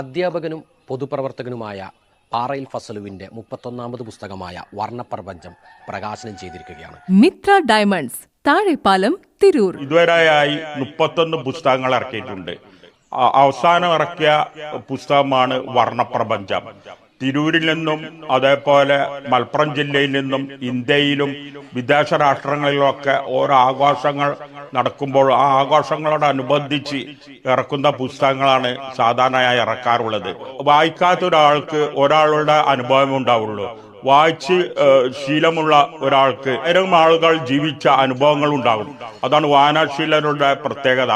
അധ്യാപകനും പൊതുപ്രവർത്തകനുമായ പാറയിൽ ഫസലുവിന്റെ മുപ്പത്തൊന്നാമത് പുസ്തകമായ വർണപ്രപഞ്ചം പ്രകാശനം ചെയ്തിരിക്കുകയാണ്. മിത്ര ഡയമണ്ട്സ് താഴെപ്പാലം തിരൂർ. ഇതുവരെയായി മുപ്പത്തൊന്ന് പുസ്തകങ്ങൾ ഇറക്കിയിട്ടുണ്ട്. അവസാനം ഇറക്കിയ പുസ്തകമാണ് വർണപ്രപഞ്ചം. തിരൂരിൽ നിന്നും അതേപോലെ മലപ്പുറം ജില്ലയിൽ നിന്നും ഇന്ത്യയിലും വിദേശ രാഷ്ട്രങ്ങളിലുമൊക്കെ ഓരോ ആഘോഷങ്ങൾ നടക്കുമ്പോൾ ആ ആഘോഷങ്ങളോടനുബന്ധിച്ച് ഇറക്കുന്ന പുസ്തകങ്ങളാണ് സാധാരണയായി ഇറക്കാറുള്ളത്. വായിക്കാത്ത ഒരാൾക്ക് ഒരാളുടെ അനുഭവം ഉണ്ടാവുള്ളൂ. വായിച്ച് ശീലമുള്ള ഒരാൾക്ക് ആയിരം ആളുകൾ ജീവിച്ച അനുഭവങ്ങൾ ഉണ്ടാകും. അതാണ് വായനാശീലരുടെ പ്രത്യേകത.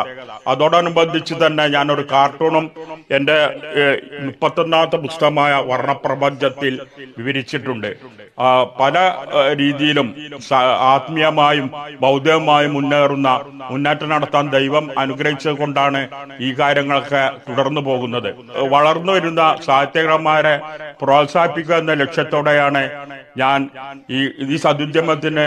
അതോടനുബന്ധിച്ച് തന്നെ ഞാനൊരു കാർട്ടൂണും എന്റെ മുപ്പത്തൊന്നാമത്തെ പുസ്തകമായ വർണപ്രപഞ്ചത്തിൽ വിവരിച്ചിട്ടുണ്ട്. പല രീതിയിലും ആത്മീയമായും ബൗദ്ധികമായും മുന്നേറുന്ന മുന്നേറ്റം നടത്താൻ ദൈവം അനുഗ്രഹിച്ചത് കൊണ്ടാണ് ഈ കാര്യങ്ങളൊക്കെ തുടർന്നു പോകുന്നത്. വളർന്നു വരുന്ന സാഹിത്യകാരന്മാരെ പ്രോത്സാഹിപ്പിക്കുക എന്ന ലക്ഷ്യത്തോടെയാണ് ഞാൻ ഈ ഈ സതുദ്യമത്തിന്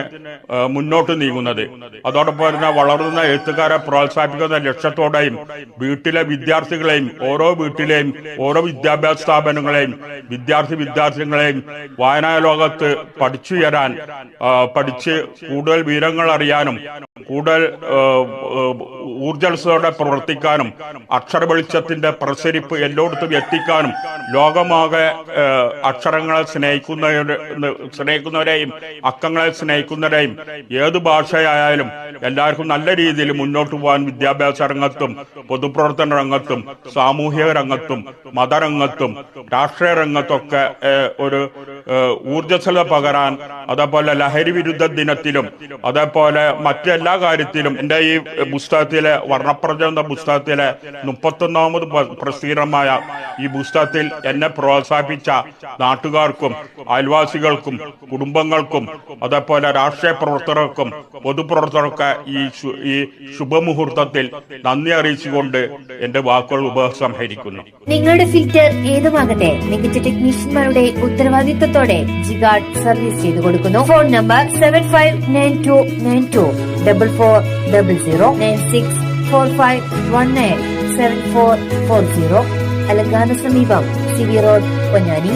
മുന്നോട്ട് നീങ്ങുന്നത്. അതോടൊപ്പം തന്നെ വളർന്ന എഴുത്തുകാരെ പ്രോത്സാഹിപ്പിക്കുന്ന ലക്ഷ്യത്തോടെയും വീട്ടിലെ വിദ്യാർത്ഥികളെയും ഓരോ വീട്ടിലെയും ഓരോ വിദ്യാഭ്യാസ സ്ഥാപനങ്ങളെയും വിദ്യാർത്ഥി വിദ്യാർത്ഥികളെയും വായനാ ലോകത്ത് പഠിച്ചുയരാൻ പഠിച്ച് കൂടുതൽ വിവരങ്ങൾ അറിയാനും കൂടുതൽ ഏഹ്, പ്രവർത്തിക്കാനും അക്ഷര വെളിച്ചത്തിന്റെ പ്രസരിപ്പ് എല്ലായിടത്തും എത്തിക്കാനും ലോകമാകെ അക്ഷരങ്ങളെ സ്നേഹിക്കുന്നവരെ സ്നേഹിക്കുന്നവരെയും അക്കങ്ങളെ സ്നേഹിക്കുന്നവരെയും ഏത് ഭാഷയായാലും എല്ലാവർക്കും നല്ല രീതിയിൽ മുന്നോട്ട് പോകാൻ വിദ്യാഭ്യാസ രംഗത്തും പൊതുപ്രവർത്തന രംഗത്തും സാമൂഹിക രംഗത്തും മതരംഗത്തും രാഷ്ട്രീയ രംഗത്തൊക്കെ ഒരു ഏഹ്, ഊർജസ്വലത പകരാൻ അതേപോലെ ലഹരി വിരുദ്ധ ദിനത്തിലും അതേപോലെ മറ്റെല്ലാ കാര്യത്തിലും എന്റെ ഈ പുസ്തകത്തിലെ വർണപ്രജ എന്ന പുസ്തകത്തിലെ മുപ്പത്തൊന്നാമത് പ- പ്രസിദ്ധീകരണമായ ഈ പുസ്തകത്തിൽ എന്നെ പ്രോത്സാഹിപ്പിച്ച നാട്ടുകാർക്കും അയൽവാസികൾക്കും കുടുംബങ്ങൾക്കും അതേപോലെ രാഷ്ട്രീയ പ്രവർത്തകർക്കും പൊതുപ്രവർത്തകർക്കും ഈ ഈ ശുഭമുഹൂർത്തത്തിൽ നന്ദി അറിയിച്ചുകൊണ്ട് എന്റെ വാക്കുകൾ ഉപസംഹരിക്കുന്നു. നിങ്ങളുടെ ഫിൽറ്റർ ഏതുമാകട്ടെ മികച്ച ടെക്നീഷ്യന്മാരുടെ ഉത്തരവാദിത്തത്തോടെ ജിഗാർഡ് സർവീസ് ചെയ്തു കൊടുക്കുന്നു. Phone number seven five nine two nine two double four double zero nine six four five one nine seven four four zero അലങ്കാന സമീപം സി വി റോഡ് പൊന്നാനി.